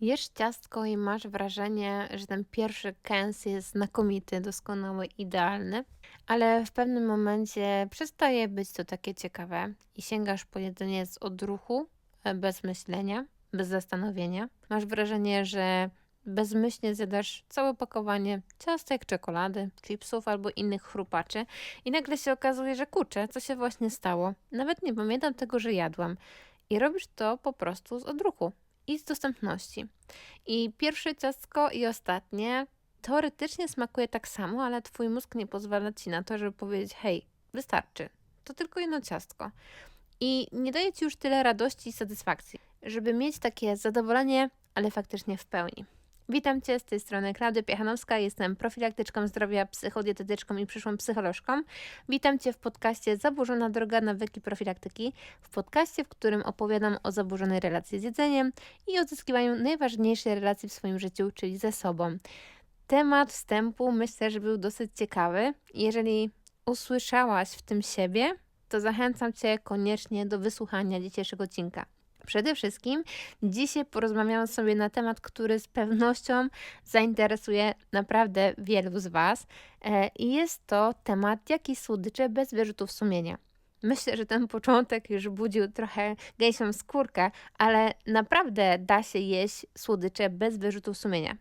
Jesz ciastko i masz wrażenie, że ten pierwszy kęs jest znakomity, doskonały, idealny, ale w pewnym momencie przestaje być to takie ciekawe i sięgasz po jedzenie z odruchu, e, bez myślenia, bez zastanowienia. Masz wrażenie, że bezmyślnie zjadasz całe pakowanie ciastek, czekolady, chipsów albo innych chrupaczy i nagle się okazuje, że kurczę, co się właśnie stało? Nawet nie pamiętam tego, że jadłam. I robisz to po prostu z odruchu i z dostępności. I pierwsze ciastko i ostatnie teoretycznie smakuje tak samo, ale twój mózg nie pozwala ci na to, żeby powiedzieć: hej, wystarczy. To tylko jedno ciastko. I nie daje ci już tyle radości i satysfakcji, żeby mieć takie zadowolenie, ale faktycznie w pełni. Witam Cię z tej strony Klaudia Piechanowska, jestem profilaktyczką zdrowia, psychodietetyczką i przyszłą psycholożką. Witam Cię w podcaście Zaburzona droga nawyki profilaktyki, w podcaście, w którym opowiadam o zaburzonej relacji z jedzeniem i odzyskiwaniu najważniejszej relacji w swoim życiu, czyli ze sobą. Temat wstępu myślę, że był dosyć ciekawy. Jeżeli usłyszałaś w tym siebie, to zachęcam Cię koniecznie do wysłuchania dzisiejszego odcinka. Przede wszystkim dzisiaj porozmawiamy sobie na temat, który z pewnością zainteresuje naprawdę wielu z Was. E, I jest to temat, jakie słodycze bez wyrzutów sumienia. Myślę, że ten początek już budził trochę gęsią skórkę, ale naprawdę da się jeść słodycze bez wyrzutów sumienia.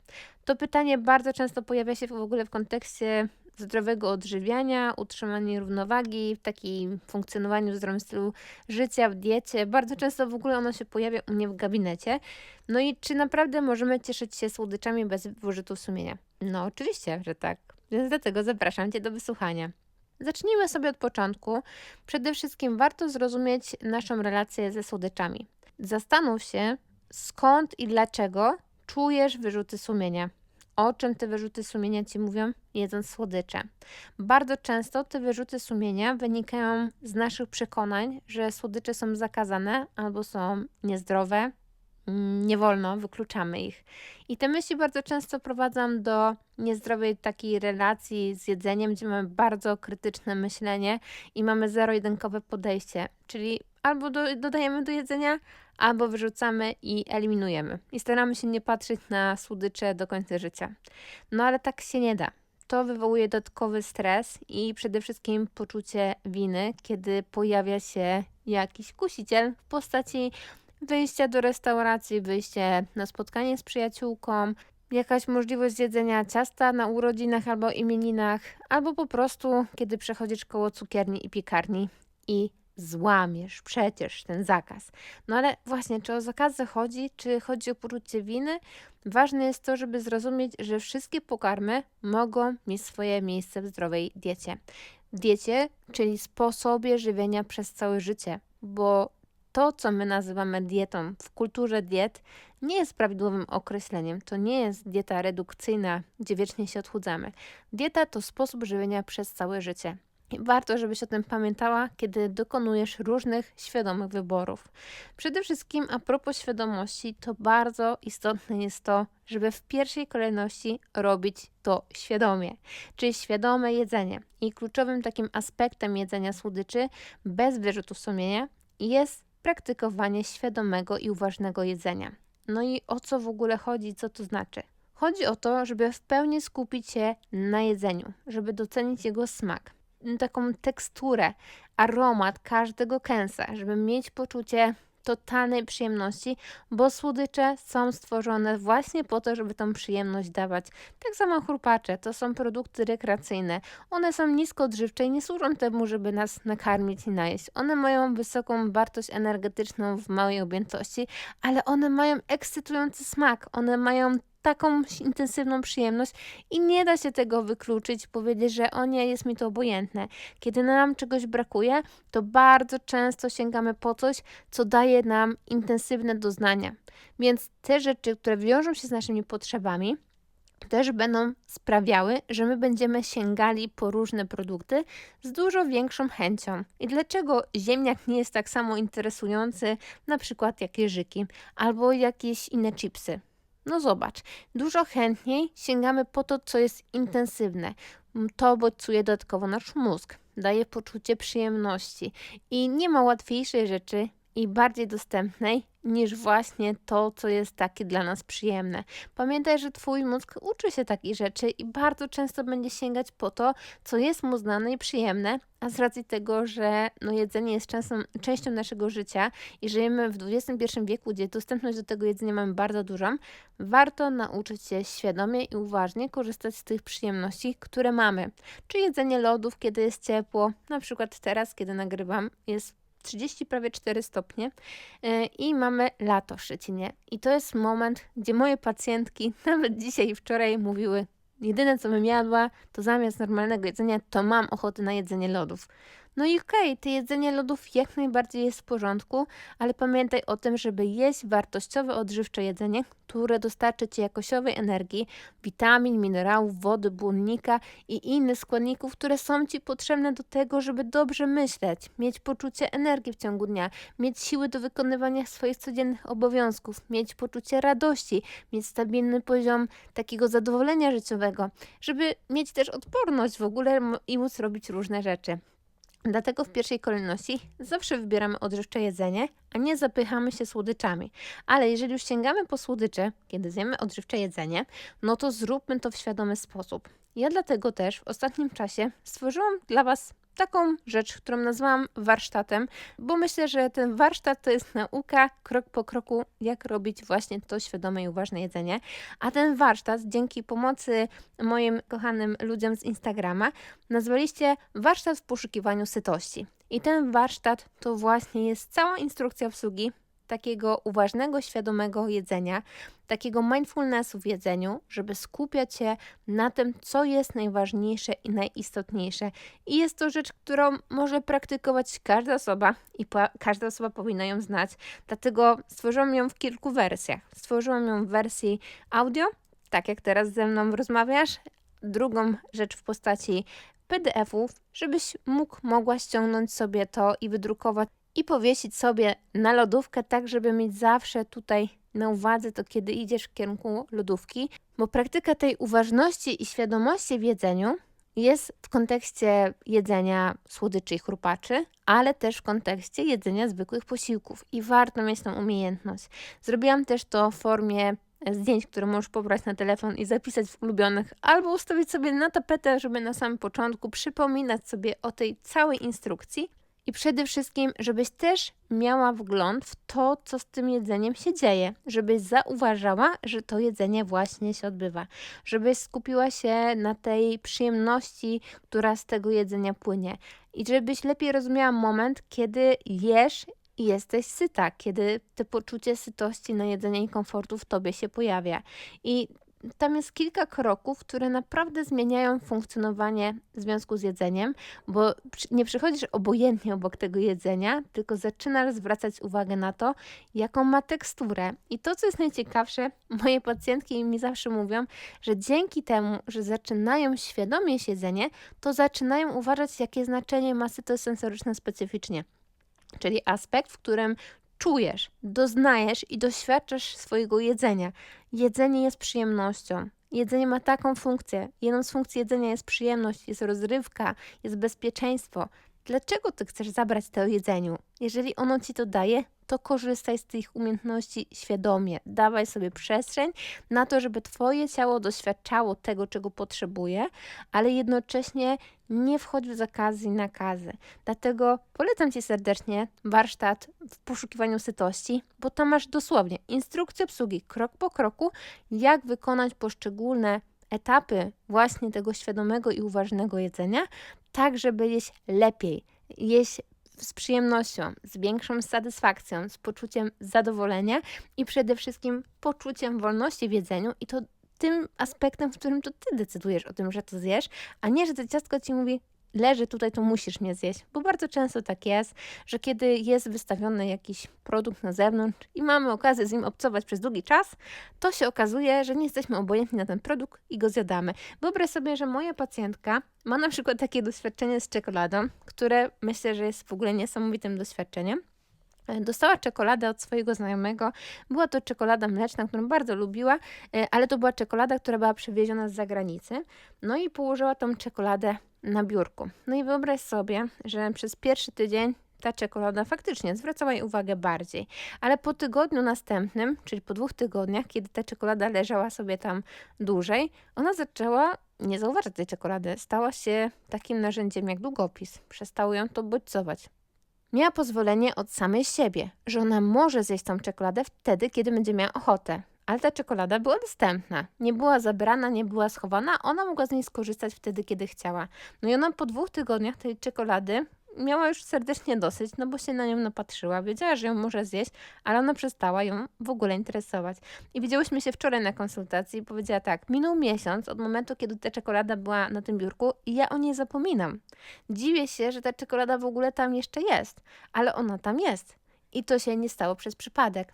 To pytanie bardzo często pojawia się w ogóle w kontekście zdrowego odżywiania, utrzymania równowagi, w takim funkcjonowaniu w zdrowym stylu życia, w diecie. Bardzo często w ogóle ono się pojawia u mnie w gabinecie. No i czy naprawdę możemy cieszyć się słodyczami bez wyrzutów sumienia? No oczywiście, że tak. Więc dlatego zapraszam Cię do wysłuchania. Zacznijmy sobie od początku. Przede wszystkim warto zrozumieć naszą relację ze słodyczami. Zastanów się, skąd i dlaczego czujesz wyrzuty sumienia. O czym te wyrzuty sumienia ci mówią, jedząc słodycze? Bardzo często te wyrzuty sumienia wynikają z naszych przekonań, że słodycze są zakazane albo są niezdrowe, mm, nie wolno, wykluczamy ich. I te myśli bardzo często prowadzą do niezdrowej takiej relacji z jedzeniem, gdzie mamy bardzo krytyczne myślenie i mamy zero-jedynkowe podejście, czyli albo do, dodajemy do jedzenia, albo wyrzucamy i eliminujemy. I staramy się nie patrzeć na słodycze do końca życia. No ale tak się nie da. To wywołuje dodatkowy stres i przede wszystkim poczucie winy, kiedy pojawia się jakiś kusiciel w postaci wyjścia do restauracji, wyjście na spotkanie z przyjaciółką, jakaś możliwość jedzenia ciasta na urodzinach albo imieninach, albo po prostu kiedy przechodzisz koło cukierni i piekarni i złamiesz przecież ten zakaz. No ale właśnie, czy o zakazy chodzi, czy chodzi o poczucie winy? Ważne jest to, żeby zrozumieć, że wszystkie pokarmy mogą mieć swoje miejsce w zdrowej diecie. Diecie, czyli sposobie żywienia przez całe życie, bo to, co my nazywamy dietą w kulturze diet, nie jest prawidłowym określeniem. To nie jest dieta redukcyjna, gdzie wiecznie się odchudzamy. Dieta to sposób żywienia przez całe życie. Warto, żebyś o tym pamiętała, kiedy dokonujesz różnych świadomych wyborów. Przede wszystkim, a propos świadomości, to bardzo istotne jest to, żeby w pierwszej kolejności robić to świadomie, czyli świadome jedzenie. I kluczowym takim aspektem jedzenia słodyczy bez wyrzutów sumienia jest praktykowanie świadomego i uważnego jedzenia. No i o co w ogóle chodzi, co to znaczy? Chodzi o to, żeby w pełni skupić się na jedzeniu, żeby docenić jego smak taką teksturę, aromat każdego kęsa, żeby mieć poczucie totalnej przyjemności, bo słodycze są stworzone właśnie po to, żeby tą przyjemność dawać. Tak samo chrupacze to są produkty rekreacyjne. One są nisko odżywcze i nie służą temu, żeby nas nakarmić i najeść. One mają wysoką wartość energetyczną w małej objętości, ale one mają ekscytujący smak. One mają taką intensywną przyjemność i nie da się tego wykluczyć, powiedzieć, że o nie, jest mi to obojętne. Kiedy nam czegoś brakuje, to bardzo często sięgamy po coś, co daje nam intensywne doznania. Więc te rzeczy, które wiążą się z naszymi potrzebami, też będą sprawiały, że my będziemy sięgali po różne produkty z dużo większą chęcią. I dlaczego ziemniak nie jest tak samo interesujący, na przykład jak jeżyki albo jakieś inne chipsy? No zobacz, dużo chętniej sięgamy po to, co jest intensywne. To bodźcuje dodatkowo nasz mózg, daje poczucie przyjemności i nie ma łatwiejszej rzeczy i bardziej dostępnej niż właśnie to, co jest takie dla nas przyjemne. Pamiętaj, że Twój mózg uczy się takich rzeczy i bardzo często będzie sięgać po to, co jest mu znane i przyjemne, a z racji tego, że no, jedzenie jest często, częścią naszego życia i żyjemy w XXI wieku, gdzie dostępność do tego jedzenia mamy bardzo dużą, warto nauczyć się świadomie i uważnie korzystać z tych przyjemności, które mamy. Czy jedzenie lodów, kiedy jest ciepło, na przykład teraz, kiedy nagrywam, jest 30 prawie 4 stopnie e, i mamy lato w Szczecinie. I to jest moment, gdzie moje pacjentki, nawet dzisiaj i wczoraj mówiły, jedyne co bym jadła, to zamiast normalnego jedzenia, to mam ochotę na jedzenie lodów. No i okej, okay, to jedzenie lodów jak najbardziej jest w porządku, ale pamiętaj o tym, żeby jeść wartościowe, odżywcze jedzenie, które dostarczy Ci jakościowej energii, witamin, minerałów, wody, błonnika i innych składników, które są Ci potrzebne do tego, żeby dobrze myśleć, mieć poczucie energii w ciągu dnia, mieć siły do wykonywania swoich codziennych obowiązków, mieć poczucie radości, mieć stabilny poziom takiego zadowolenia życiowego, żeby mieć też odporność w ogóle i móc robić różne rzeczy. Dlatego w pierwszej kolejności zawsze wybieramy odżywcze jedzenie, a nie zapychamy się słodyczami. Ale jeżeli już sięgamy po słodycze, kiedy zjemy odżywcze jedzenie, no to zróbmy to w świadomy sposób. Ja dlatego też w ostatnim czasie stworzyłam dla Was taką rzecz, którą nazwałam warsztatem, bo myślę, że ten warsztat to jest nauka krok po kroku, jak robić właśnie to świadome i uważne jedzenie. A ten warsztat, dzięki pomocy moim kochanym ludziom z Instagrama, nazwaliście warsztat w poszukiwaniu sytości. I ten warsztat to właśnie jest cała instrukcja obsługi takiego uważnego, świadomego jedzenia, takiego mindfulnessu w jedzeniu, żeby skupiać się na tym, co jest najważniejsze i najistotniejsze. I jest to rzecz, którą może praktykować każda osoba i każda osoba powinna ją znać. Dlatego stworzyłam ją w kilku wersjach. Stworzyłam ją w wersji audio, tak jak teraz ze mną rozmawiasz. Drugą rzecz w postaci PDF-ów, żebyś mógł, mogła ściągnąć sobie to i wydrukować i powiesić sobie na lodówkę, tak żeby mieć zawsze tutaj na uwadze to, kiedy idziesz w kierunku lodówki, bo praktyka tej uważności i świadomości w jedzeniu jest w kontekście jedzenia słodyczy i chrupaczy, ale też w kontekście jedzenia zwykłych posiłków i warto mieć tą umiejętność. Zrobiłam też to w formie zdjęć, które możesz pobrać na telefon i zapisać w ulubionych, albo ustawić sobie na tapetę, żeby na samym początku przypominać sobie o tej całej instrukcji, i przede wszystkim, żebyś też miała wgląd w to, co z tym jedzeniem się dzieje, żebyś zauważała, że to jedzenie właśnie się odbywa, żebyś skupiła się na tej przyjemności, która z tego jedzenia płynie. I żebyś lepiej rozumiała moment, kiedy jesz i jesteś syta, kiedy to poczucie sytości na jedzenie i komfortu w tobie się pojawia. I tam jest kilka kroków, które naprawdę zmieniają funkcjonowanie w związku z jedzeniem, bo nie przychodzisz obojętnie obok tego jedzenia, tylko zaczynasz zwracać uwagę na to, jaką ma teksturę. I to, co jest najciekawsze, moje pacjentki mi zawsze mówią, że dzięki temu, że zaczynają świadomie jedzenie, to zaczynają uważać, jakie znaczenie ma to sensoryczne specyficznie czyli aspekt, w którym czujesz, doznajesz i doświadczasz swojego jedzenia. Jedzenie jest przyjemnością. Jedzenie ma taką funkcję. Jedną z funkcji jedzenia jest przyjemność, jest rozrywka, jest bezpieczeństwo. Dlaczego ty chcesz zabrać to jedzeniu? Jeżeli ono ci to daje, to korzystaj z tych umiejętności świadomie. Dawaj sobie przestrzeń na to, żeby Twoje ciało doświadczało tego, czego potrzebuje, ale jednocześnie nie wchodź w zakazy i nakazy. Dlatego polecam Ci serdecznie warsztat w poszukiwaniu sytości, bo tam masz dosłownie instrukcję obsługi krok po kroku, jak wykonać poszczególne etapy właśnie tego świadomego i uważnego jedzenia, tak żeby jeść lepiej, jeść z przyjemnością, z większą satysfakcją, z poczuciem zadowolenia i przede wszystkim poczuciem wolności w jedzeniu i to tym aspektem, w którym to ty decydujesz o tym, że to zjesz, a nie, że to ciastko ci mówi, leży tutaj, to musisz mnie zjeść. Bo bardzo często tak jest, że kiedy jest wystawiony jakiś produkt na zewnątrz i mamy okazję z nim obcować przez długi czas, to się okazuje, że nie jesteśmy obojętni na ten produkt i go zjadamy. Wyobraź sobie, że moja pacjentka ma na przykład takie doświadczenie z czekoladą, które myślę, że jest w ogóle niesamowitym doświadczeniem. Dostała czekoladę od swojego znajomego. Była to czekolada mleczna, którą bardzo lubiła, e, ale to była czekolada, która była przywieziona z zagranicy. No i położyła tą czekoladę na biurku. No i wyobraź sobie, że przez pierwszy tydzień ta czekolada faktycznie zwracała jej uwagę bardziej. Ale po tygodniu następnym, czyli po dwóch tygodniach, kiedy ta czekolada leżała sobie tam dłużej, ona zaczęła nie zauważyć tej czekolady. Stała się takim narzędziem jak długopis. Przestało ją to bodźcować. Miała pozwolenie od samej siebie, że ona może zjeść tą czekoladę wtedy, kiedy będzie miała ochotę. Ale ta czekolada była dostępna. Nie była zabrana, nie była schowana, ona mogła z niej skorzystać wtedy, kiedy chciała. No i ona po dwóch tygodniach tej czekolady miała już serdecznie dosyć, no bo się na nią napatrzyła, wiedziała, że ją może zjeść, ale ona przestała ją w ogóle interesować. I widziałyśmy się wczoraj na konsultacji i powiedziała tak, minął miesiąc od momentu, kiedy ta czekolada była na tym biurku i ja o niej zapominam. Dziwię się, że ta czekolada w ogóle tam jeszcze jest, ale ona tam jest. I to się nie stało przez przypadek.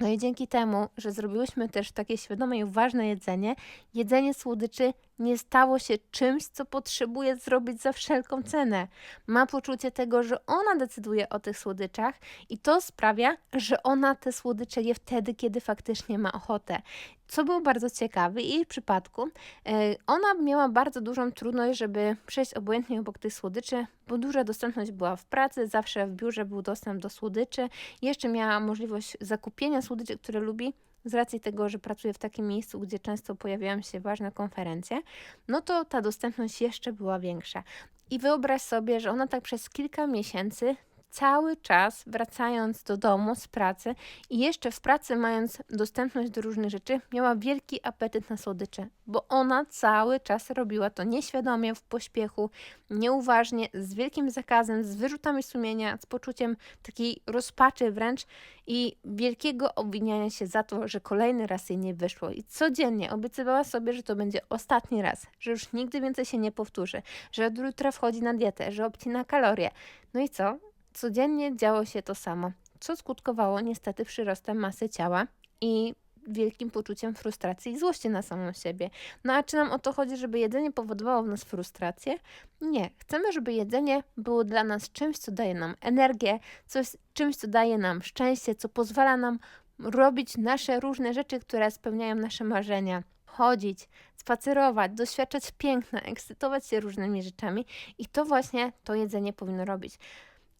No i dzięki temu, że zrobiłyśmy też takie świadome i ważne jedzenie, jedzenie słodyczy nie stało się czymś, co potrzebuje zrobić za wszelką cenę. Ma poczucie tego, że ona decyduje o tych słodyczach i to sprawia, że ona te słodycze je wtedy, kiedy faktycznie ma ochotę. Co było bardzo ciekawe, i w przypadku e, ona miała bardzo dużą trudność, żeby przejść obojętnie obok tych słodyczy, bo duża dostępność była w pracy, zawsze w biurze był dostęp do słodyczy. Jeszcze miała możliwość zakupienia słodyczy, które lubi z racji tego, że pracuję w takim miejscu, gdzie często pojawiają się ważne konferencje, no to ta dostępność jeszcze była większa. I wyobraź sobie, że ona tak przez kilka miesięcy cały czas wracając do domu z pracy i jeszcze w pracy mając dostępność do różnych rzeczy, miała wielki apetyt na słodycze, bo ona cały czas robiła to nieświadomie, w pośpiechu, nieuważnie, z wielkim zakazem, z wyrzutami sumienia, z poczuciem takiej rozpaczy wręcz i wielkiego obwiniania się za to, że kolejny raz jej nie wyszło. I codziennie obiecywała sobie, że to będzie ostatni raz, że już nigdy więcej się nie powtórzy, że od jutra wchodzi na dietę, że obcina kalorie. No i co? Codziennie działo się to samo, co skutkowało niestety przyrostem masy ciała i wielkim poczuciem frustracji i złości na samą siebie. No a czy nam o to chodzi, żeby jedzenie powodowało w nas frustrację? Nie. Chcemy, żeby jedzenie było dla nas czymś, co daje nam energię, coś, czymś, co daje nam szczęście, co pozwala nam robić nasze różne rzeczy, które spełniają nasze marzenia chodzić, spacerować, doświadczać piękna, ekscytować się różnymi rzeczami i to właśnie to jedzenie powinno robić.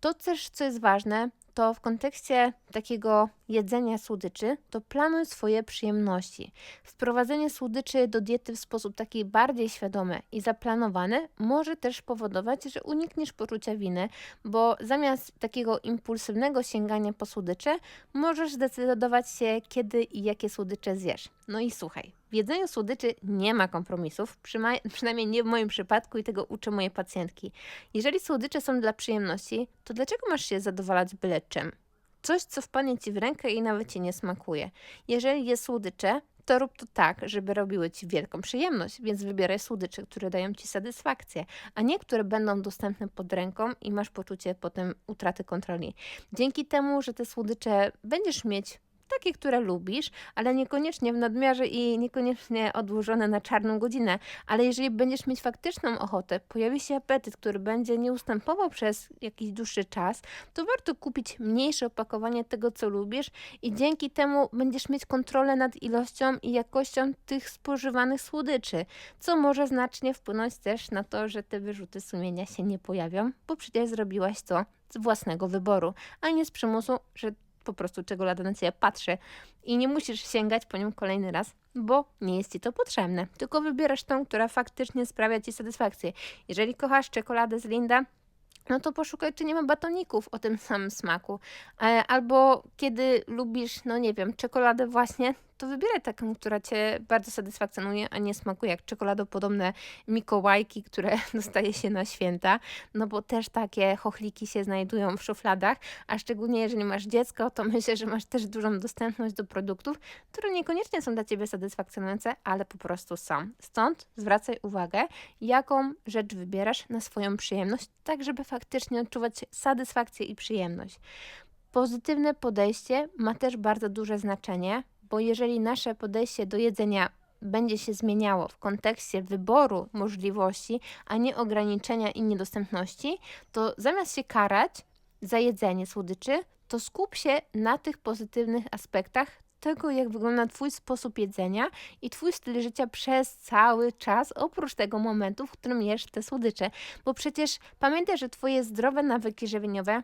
To też, co jest ważne, to w kontekście takiego jedzenia słodyczy, to planuj swoje przyjemności. Wprowadzenie słodyczy do diety w sposób taki bardziej świadomy i zaplanowany może też powodować, że unikniesz poczucia winy, bo zamiast takiego impulsywnego sięgania po słodycze, możesz zdecydować się, kiedy i jakie słodycze zjesz. No i słuchaj, w jedzeniu słodyczy nie ma kompromisów, przynajmniej nie w moim przypadku i tego uczę moje pacjentki. Jeżeli słodycze są dla przyjemności, to dlaczego masz się zadowalać byle czym? Coś, co wpadnie ci w rękę i nawet ci nie smakuje. Jeżeli jest słodycze, to rób to tak, żeby robiły ci wielką przyjemność, więc wybieraj słodycze, które dają ci satysfakcję, a nie które będą dostępne pod ręką i masz poczucie potem utraty kontroli. Dzięki temu, że te słodycze będziesz mieć takie, które lubisz, ale niekoniecznie w nadmiarze i niekoniecznie odłożone na czarną godzinę. Ale jeżeli będziesz mieć faktyczną ochotę, pojawi się apetyt, który będzie nie ustępował przez jakiś dłuższy czas, to warto kupić mniejsze opakowanie tego, co lubisz i dzięki temu będziesz mieć kontrolę nad ilością i jakością tych spożywanych słodyczy, co może znacznie wpłynąć też na to, że te wyrzuty sumienia się nie pojawią, bo przecież zrobiłaś to z własnego wyboru, a nie z przymusu, że po prostu czekolada na ciebie patrzy i nie musisz sięgać po nią kolejny raz, bo nie jest ci to potrzebne. Tylko wybierasz tą, która faktycznie sprawia ci satysfakcję. Jeżeli kochasz czekoladę z Linda, no to poszukaj, czy nie ma batoników o tym samym smaku. E, albo kiedy lubisz, no nie wiem, czekoladę właśnie, to wybieraj taką, która Cię bardzo satysfakcjonuje, a nie smakuje jak czekoladopodobne mikołajki, które dostaje się na święta, no bo też takie chochliki się znajdują w szufladach, a szczególnie jeżeli masz dziecko, to myślę, że masz też dużą dostępność do produktów, które niekoniecznie są dla Ciebie satysfakcjonujące, ale po prostu są. Stąd zwracaj uwagę, jaką rzecz wybierasz na swoją przyjemność, tak żeby faktycznie odczuwać satysfakcję i przyjemność. Pozytywne podejście ma też bardzo duże znaczenie bo jeżeli nasze podejście do jedzenia będzie się zmieniało w kontekście wyboru możliwości, a nie ograniczenia i niedostępności, to zamiast się karać za jedzenie słodyczy, to skup się na tych pozytywnych aspektach tego, jak wygląda Twój sposób jedzenia i Twój styl życia przez cały czas, oprócz tego momentu, w którym jesz te słodycze. Bo przecież pamiętaj, że Twoje zdrowe nawyki żywieniowe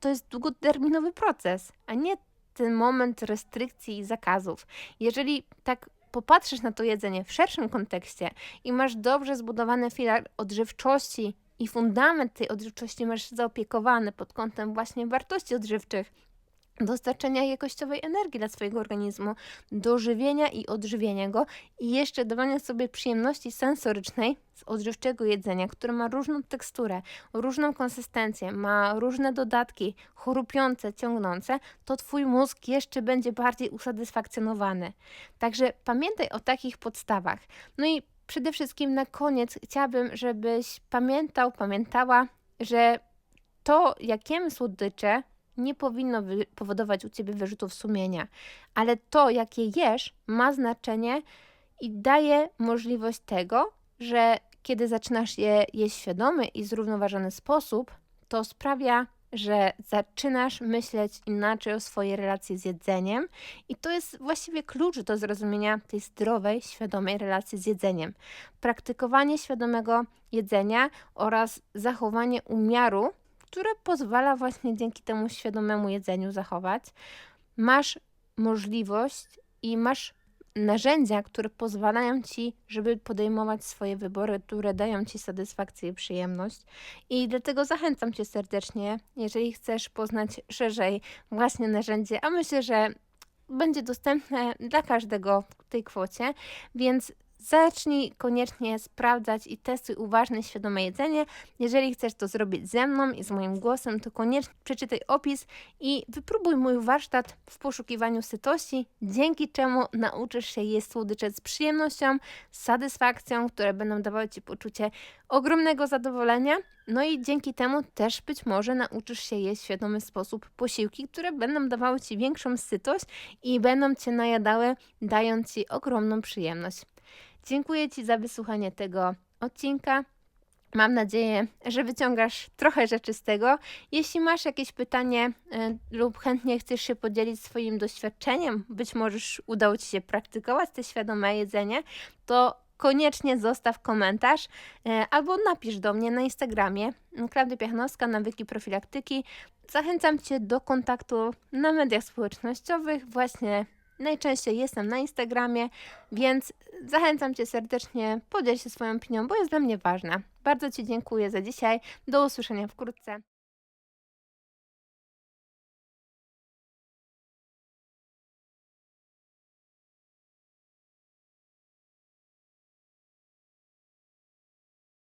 to jest długoterminowy proces, a nie ten moment restrykcji i zakazów. Jeżeli tak popatrzysz na to jedzenie w szerszym kontekście i masz dobrze zbudowany filar odżywczości i fundament tej odżywczości masz zaopiekowany pod kątem właśnie wartości odżywczych, dostarczenia jakościowej energii dla swojego organizmu, dożywienia i odżywienia go i jeszcze dawania sobie przyjemności sensorycznej z odżywczego jedzenia, które ma różną teksturę, różną konsystencję, ma różne dodatki chrupiące, ciągnące, to Twój mózg jeszcze będzie bardziej usatysfakcjonowany. Także pamiętaj o takich podstawach. No i przede wszystkim na koniec chciałabym, żebyś pamiętał, pamiętała, że to, jakie słodycze, nie powinno powodować u ciebie wyrzutów sumienia, ale to, jakie jesz, ma znaczenie i daje możliwość tego, że kiedy zaczynasz je jeść świadomy i zrównoważony sposób, to sprawia, że zaczynasz myśleć inaczej o swojej relacji z jedzeniem, i to jest właściwie klucz do zrozumienia tej zdrowej, świadomej relacji z jedzeniem. Praktykowanie świadomego jedzenia oraz zachowanie umiaru które pozwala właśnie dzięki temu świadomemu jedzeniu zachować. Masz możliwość i masz narzędzia, które pozwalają ci, żeby podejmować swoje wybory, które dają ci satysfakcję i przyjemność. I dlatego zachęcam cię serdecznie, jeżeli chcesz poznać szerzej właśnie narzędzie, a myślę, że będzie dostępne dla każdego w tej kwocie, więc Zacznij koniecznie sprawdzać i testuj uważne, świadome jedzenie. Jeżeli chcesz to zrobić ze mną i z moim głosem, to koniecznie przeczytaj opis i wypróbuj mój warsztat w poszukiwaniu sytości, dzięki czemu nauczysz się jeść słodycze z przyjemnością, z satysfakcją, które będą dawały Ci poczucie ogromnego zadowolenia. No i dzięki temu też być może nauczysz się jeść w świadomy sposób posiłki, które będą dawały Ci większą sytość i będą Cię najadały, dając Ci ogromną przyjemność. Dziękuję Ci za wysłuchanie tego odcinka. Mam nadzieję, że wyciągasz trochę rzeczy z tego. Jeśli masz jakieś pytanie y, lub chętnie chcesz się podzielić swoim doświadczeniem, być może udało Ci się praktykować te świadome jedzenie, to koniecznie zostaw komentarz y, albo napisz do mnie na Instagramie Klaudia Piachnowska, nawyki profilaktyki. Zachęcam Cię do kontaktu na mediach społecznościowych, właśnie Najczęściej jestem na Instagramie, więc zachęcam Cię serdecznie, podziel się swoją opinią, bo jest dla mnie ważna. Bardzo Ci dziękuję za dzisiaj. Do usłyszenia wkrótce.